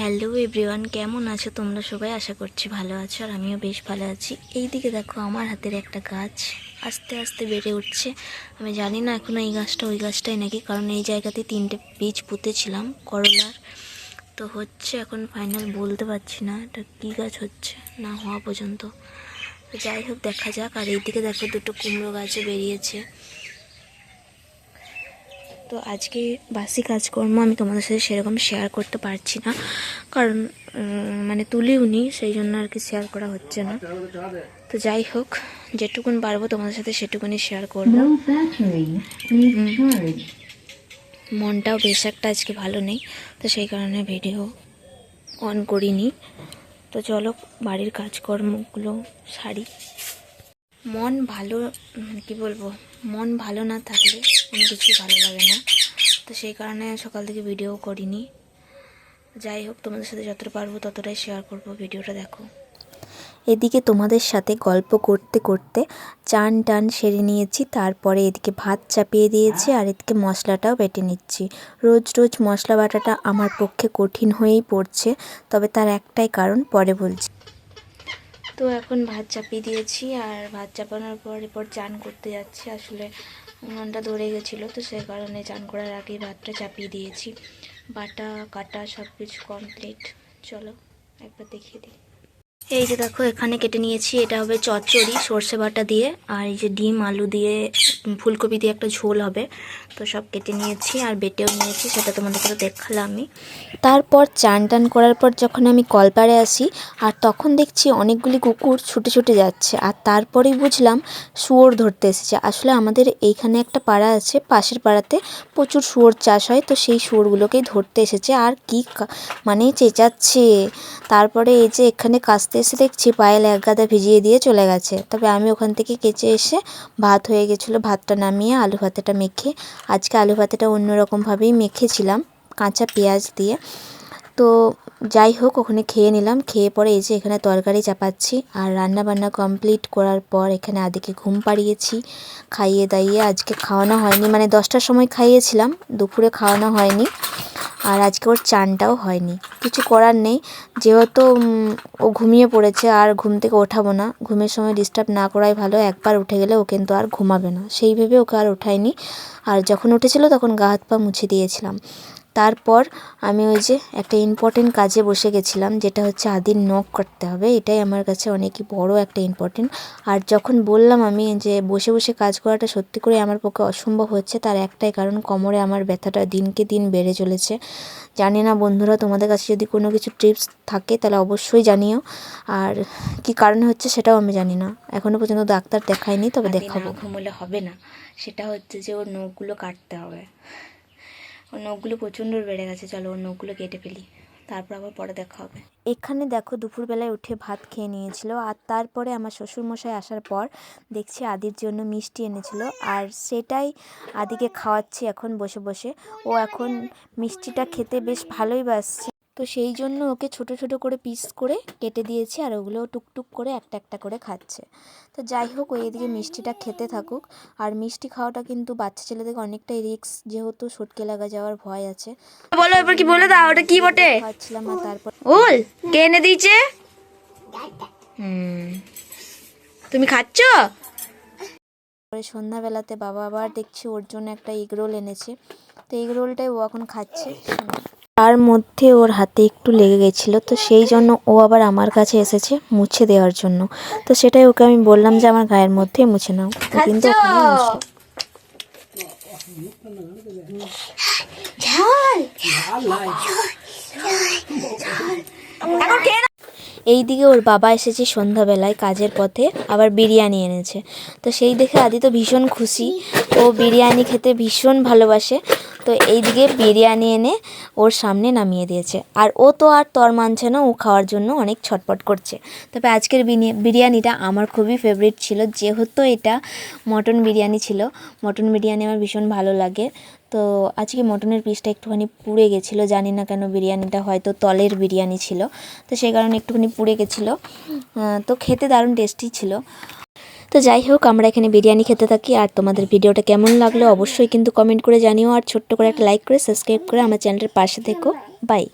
Hello everyone কেমন আছো তোমরা সবাই? আশা করছি ভালো আছো আর আমিও বেশ ভালো আছি। এই দিকে দেখো আমার হাতের একটা গাছ আস্তে আস্তে বেড়ে উঠছে। আমি জানি না এখনও এই গাছটা ওই গাছটাই নাকি, কারণ এই জায়গাতে তিনটে বীজ পুঁতেছিলাম, করলার। তো হচ্ছে এখন ফাইনাল বলতে পারছি না এটা কী গাছ হচ্ছে, না হওয়া পর্যন্ত। যাই হোক, দেখা যাক। আর এইদিকে দেখো দুটো কুমড়ো গাছও বেরিয়েছে। তো আজকে বাসি কাজকর্ম আমি তোমাদের সাথে সেরকম শেয়ার করতে পারছি না। কারণ মানে তুলিও নি সেই জন্য আর কি শেয়ার করা হচ্ছে না। তো যাই হোক যেটুকুন পারব তোমাদের সাথে সেটুকুনি শেয়ার করব. মনটাও বেশ একটা আজকে ভালো নেই তো সেই কারণে ভিডিও অন করিনি। তো চলো বাড়ির কাজকর্মগুলো সারি। মন ভালো মানে কি বলব মন ভালো না থাকলে কোনো কিছুই ভালো লাগে না। তো সেই কারণে সকাল থেকে ভিডিও করিনি। যাই হোক তোমাদের সাথে যতটা পারব ততটাই শেয়ার করব ভিডিওটা দেখো। এদিকে তোমাদের সাথে গল্প করতে করতে চান টান সেরে নিয়েছি তারপরে এদিকে ভাত চাপিয়ে দিয়েছি আর এদিকে মশলাটাও বেটে নিচ্ছি। রোজ রোজ মশলা বাটাটা আমার পক্ষে কঠিন হয়েই পড়ছে তবে তার একটাই কারণ পরে বলছি। তো এখন ভাত চাপিয়ে দিয়েছি আর ভাত চাপানোর পর এরপর চান করতে যাচ্ছি। আসলে উনুনটা ধরে গেছিল, তো সেই কারণে চান করার আগে ভাতটা চাপিয়ে দিয়েছি। বাটা, কাটা সব কিছু কমপ্লিট চলো, একবার দেখিয়ে দিই। এই যে দেখো, এখানে কেটে নিয়েছি। এটা হবে চচ্চড়ি, সর্ষে বাটা দিয়ে, আর এই যে ডিম, আলু দিয়ে, ফুলকপি দিয়ে একটা ঝোল হবে। তো সব কেটে নিয়েছি আর বেটেও নিয়েছি, সেটা তোমাদেরকে তো দেখালাম। আমি তারপর চান টান করার পর যখন আমি কলপাড়ে আসি, আর তখন দেখছি অনেকগুলি কুকুর ছুটে ছুটে যাচ্ছে, আর তারপরেই বুঝলাম শুয়োর ধরতে এসেছে। আসলে আমাদের এইখানে একটা পাড়া আছে, পাশের পাড়াতে প্রচুর শুয়োর চাষ হয়, তো সেই শুয়োরগুলোকেই ধরতে এসেছে। আর কি কা- মানে চেঁচাচ্ছে। তারপরে এই যে এখানে কাস্তে এসে দেখছি পায়েল এক গাদা ভিজিয়ে দিয়ে চলে গেছে। তবে আমি ওখান থেকে কেচে এসে ভাত হয়ে গেছিল। ভাতটা নামিয়ে আলু ভাতেটা মেখে, আজকে আলু ভাতেটা অন্যরকমভাবেই মেখেছিলাম, কাঁচা পেঁয়াজ দিয়ে। তো যাই হোক, ওখানে খেয়ে নিলাম। খেয়ে পরে এই যে এখানে তরকারি চাপাচ্ছি আর রান্না বান্না কমপ্লিট করার পর এখানে আদিকে ঘুম পাড়িয়েছি। খাইয়ে দাইয়ে আজকে খাওয়ানো হয়নি মানে দশটার সময় খাইয়েছিলাম, দুপুরে খাওয়ানো হয়নি। আর আজকে ওর চানটাও হয়নি। কিছু করার নেই। যেহেতু ও ঘুমিয়ে পড়েছে, আর ঘুম থেকে ওঠাবো না। ঘুমের সময় ডিস্টার্ব না করাই ভালো। একবার উঠে গেলে ও কিন্তু আর ঘুমাবে না। সেই ভেবে ওকে আর ওঠায়নি। আর যখন উঠেছিল তখন গা হাত পা মুছে দিয়েছিলাম। তারপর আমি ওই যে একটা ইম্পর্টেন্ট কাজে বসে গেছিলাম যেটা হচ্ছে আদির নখ কাটতে হবে। এটাই আমার কাছে অনেকই বড় একটা ইম্পর্টেন্ট আর যখন বললাম আমি যে বসে বসে কাজ করাটা সত্যি করে আমার পক্ষে অসম্ভব হচ্ছে তার একটাই কারণ কোমরে আমার ব্যথাটা দিনকে দিন বেড়ে চলেছে। জানি না বন্ধুরা তোমাদের কাছে যদি কোনো কিছু টিপস থাকে তাহলে অবশ্যই জানিও। আর কি কারণে হচ্ছে সেটাও আমি জানি না। এখনও পর্যন্ত ডাক্তার দেখাইনি তবে দেখাবো। ঘুমোলে হবে না। সেটা হচ্ছে যে ওর নখগুলো কাটতে হবে। নখগুলো প্রচণ্ড বেড়ে গেছে। চলো ওর নখগুলো কেটে ফেলি। তারপর আবার পরে দেখা হবে। এখানে দেখো দুপুরবেলায় উঠে ভাত খেয়ে নিয়েছিল আর তারপরে আমার শ্বশুরমশাই আসার পর দেখছি আদির জন্য মিষ্টি এনেছিল। আর সেটাই আদিকে খাওয়াচ্ছি এখন বসে বসে। ও এখন মিষ্টিটা খেতে বেশ ভালোই বাসছে। তো সেই জন্য ওকে ছোট ছোট করে পিস করে কেটে দিয়েছি আর ওগুলো টুকটুক করে একটা একটা করে খাচ্ছে। তো যাই হোক ওই এদিকে মিষ্টিটা খেতে থাকুক। আর মিষ্টি খাওয়াটা কিন্তু বাচ্চা ছেলেদের অনেকটাই রিস্ক যেহেতু সটকে লাগা যাওয়ার ভয় আছে। বলো এবার কি বলে দাও ওটা কি বটে? খাচ্ছিলাম আর তারপর ওল কে এনে দিয়েছে? হুম। তুমি খাচ্ছ? পরে সন্ধ্যাবেলাতে বাবা আবার দেখছি ওর জন্য একটা এগ রোল এনেছে। তো এগ রোলটাই ও এখন খাচ্ছে। তার মধ্যে ওর হাতে একটু লেগে গেছিল তো সেই জন্য ও আবার আমার কাছে এসেছে মুছে দেওয়ার জন্য। তো সেটাই ওকে আমি বললাম যে আমার গায়ের মধ্যে মুছে নাও। ও কিন্তু ওখানে মুছলো। এখন খেয়ে নাও। এই দিকে ওর বাবা এসেছে সন্ধ্যাবেলায় কাজের পথে, আবার বিরিয়ানি এনেছে। তো সেই দেখে আদি তো ভীষণ খুশি। ও বিরিয়ানি খেতে ভীষণ ভালোবাসে। তো এই দিকে বিরিয়ানি এনে ওর সামনে নামিয়ে দিয়েছে। আর ও তো আর তর মানছে না, ও খাওয়ার জন্য অনেক ছটপট করছে। তবে আজকের বিরিয়ানিটা আমার খুবই ফেভারিট ছিল। যেহেতু এটা মটন বিরিয়ানি ছিল, মটন বিরিয়ানি আমার ভীষণ ভালো লাগে। তো আজকে মটনের পিসটা একটুখানি পুড়ে গেছিল, জানি না কেন বিরিয়ানিটা হয়তো তলের বিরিয়ানি ছিল, তো সেই কারণে একটুখানি পুড়ে গেছিল তো খেতে দারুণ টেস্টি ছিল। তো যাই হোক, আমরা এখানে বিরিয়ানি খেতে থাকি, আর তোমাদের ভিডিওটা কেমন লাগল অবশ্যই কিন্তু কমেন্ট করে জানিও, আর ছোট্ট করে একটা লাইক করে সাবস্ক্রাইব করে আমার চ্যানেলের পাশে থেকো। বাই